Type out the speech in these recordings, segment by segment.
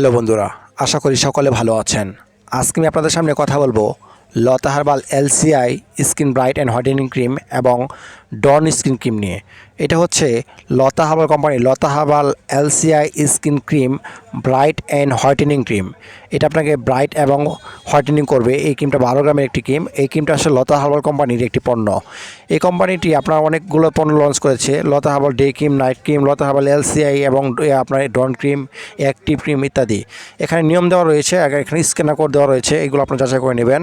Hello বন্ধুরা, আশা করি সকলে ভালো আছেন। আজকে আমি আপনাদের সামনে কথা বলব Lata herbal LCI skin bright and whitening cream এবং ডন স্কিন ক্রিম নিয়ে। এটা হচ্ছে Lata herbal company, Lata herbal LCI skin cream bright and whitening cream. এটা আপনাকে ব্রাইট এবং হোয়াইটেনিং করবে। এই ক্রিমটা বারো গ্রামের একটি ক্রিম। এই ক্রিমটা আসলে লতা হার্বাল কোম্পানির একটি পণ্য। এই কোম্পানিটি আপনার অনেকগুলো পণ্য লঞ্চ করেছে। Lata herbal day cream, night cream, Lata herbal LCI এবং আপনার ডন ক্রিম, অ্যাক্টিভ ক্রিম ইত্যাদি। এখানে নিয়ম দেওয়া রয়েছে এখানে স্ক্যানার কোড দেওয়া রয়েছে। এগুলো আপনার যাচাই করে নেবেন।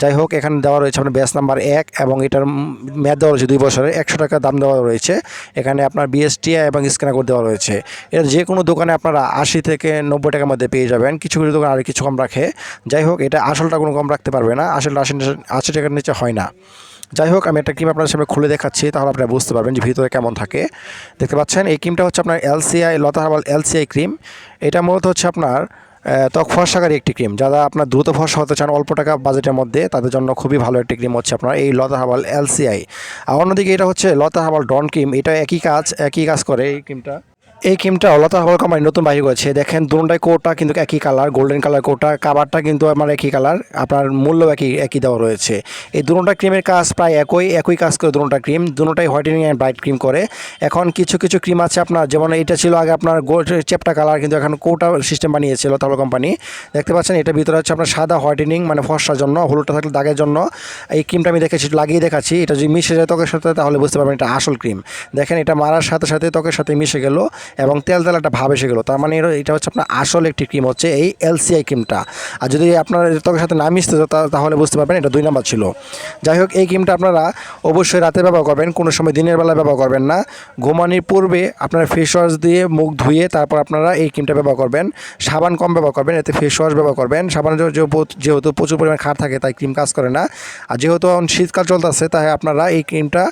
যাই হোক, এখানে দেওয়া রয়েছে আপনার ব্যাচ নাম্বার এক এবং এটার মেয়াদ দেওয়া রয়েছে দুই বছরের একশো টাকা দাম দেওয়া রয়েছে। এখানে আপনার বিএসটিআই এবং স্ক্যানার কোড দেওয়া রয়েছে। এটা যে কোনো দোকানে আপনারা আশি থেকে নব্বই টাকার মধ্যে পেয়ে যাবেন। কিছু কিছু দোকান আর কিছু কম রাখে। যাই হোক, এটা আসলটা কোনো কম রাখতে পারবে না। আসলটা আশি আশি টাকার নিচে হয় না। যাই হোক, আমি একটা ক্রিম আপনার সামনে খুলে দেখাচ্ছি, তাহলে আপনারা বুঝতে পারবেন যে ভিতরে কেমন থাকে। দেখতে পাচ্ছেন, এই ক্রিমটা হচ্ছে আপনার LCI Lata herbal LCI cream. এটা মূলত হচ্ছে আপনার ত্বক ফর্সাকারী একটি ক্রিম। যারা আপনার দ্রুত ফর্সা হতে চান অল্প টাকা বাজেটের মধ্যে, তাদের জন্য খুবই ভালো একটি ক্রিম হচ্ছে আপনার এই লতা হাবাল এলসিআই আর অন্যদিকে এটা হচ্ছে লতা হাবাল ডন ক্রিম। এটা একই কাজ একই কাজ করে এই ক্রিমটা। এই ক্রিমটা লতা হার্বাল কোম্পানি নতুন বাহির করেছে। দেখেন দুটাই কোটটা কিন্তু একই কালার গোল্ডেন কালার কোটটা কাবারটা কিন্তু আমার একই কালার আপনার মূল্য একই একই দেওয়া রয়েছে। এই দুটা ক্রিমের কাজ প্রায় একই একই কাজ করে দুটা ক্রিম দুটাই হোয়াইটেনিং অ্যান্ড ব্রাইট ক্রিম করে। এখন কিছু কিছু ক্রিম আছে আপনার, যেমন এটা ছিল আগে আপনার চেপটা কালার কিন্তু এখন কোটা সিস্টেম বানিয়েছে লতা হার্বাল কোম্পানি দেখতে পাচ্ছেন এটা ভিতরে হচ্ছে আপনার সাদা হোয়াইটেনিং মানে ফর্সার জন্য, হলুদটা থাকলে দাগের জন্য। এই ক্রিমটা আমি দেখেছি লাগিয়ে দেখাচ্ছি, এটা যদি মিশে যায় ত্বকের সাথে, তাহলে বুঝতে পারবেন এটা আসল ক্রিম দেখেন, এটা মারার সাথে সাথে ত্বকের সাথে মিশে গেল। এবং তেল তেল একটা ভাব এসে গেলো। তার মানে এটা হচ্ছে আপনার আসল একটি ক্রিম হচ্ছে এই এলসিআই ক্রিমটা। আর যদি আপনার ত্বকের সাথে না মিশতে তাহলে বুঝতে পারবেন এটা দুই নাম্বার ছিল। যাই হোক, এই ক্রিমটা আপনারা অবশ্যই রাতে ব্যবহার করবেন, কোনো সময় দিনের বেলা ব্যবহার করবেন না। ঘুমানির পূর্বে আপনারা ফেস ওয়াশ দিয়ে মুখ ধুয়ে তারপর আপনারা এই ক্রিমটা ব্যবহার করবেন। সাবান কম ব্যবহার করবেন, এতে ফেস ওয়াশ ব্যবহার করবেন। সাবানের যেহেতু প্রচুর পরিমাণে খার থাকে, তাই ক্রিম কাজ করে না। আর যেহেতু এখন শীতকাল চলতেছে, তাই আপনারা এই ক্রিমটা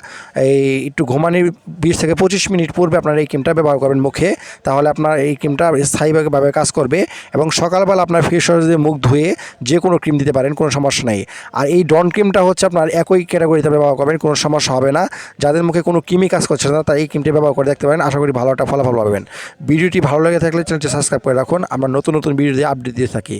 এই একটু ঘুমানোর বিশ থেকে পঁচিশ মিনিট পূর্বে আপনারা এই ক্রিমটা ব্যবহার করবেন। মুখে, তাহলে আপনার এই ক্রিমটা স্থায়ীভাবে কাজ করবে এবং সকালবেলা আপনার ওয়াশ দিয়ে মুখ ধুয়ে যে কোনো ক্রিম দিতে পারেন, কোনো সমস্যা নেই। আর এই ডন ক্রিমটা হচ্ছে আপনার একই ক্যাটাগরিতে ব্যবহার করবেন, কোনো সমস্যা হবে না। যাদের মুখে কোনো ক্রিমই কাজ করছে না তাই এই ক্রিমটি ব্যবহার করে দেখতে পারেন। আশা করি ভালো একটা ফলাফল পাবেন। ভিডিওটি ভালো লেগে থাকলে চ্যানেলটি সাবস্ক্রাইব করে রাখুন। আমরা নতুন নতুন ভিডিও দিয়ে আপডেট দিয়ে থাকি।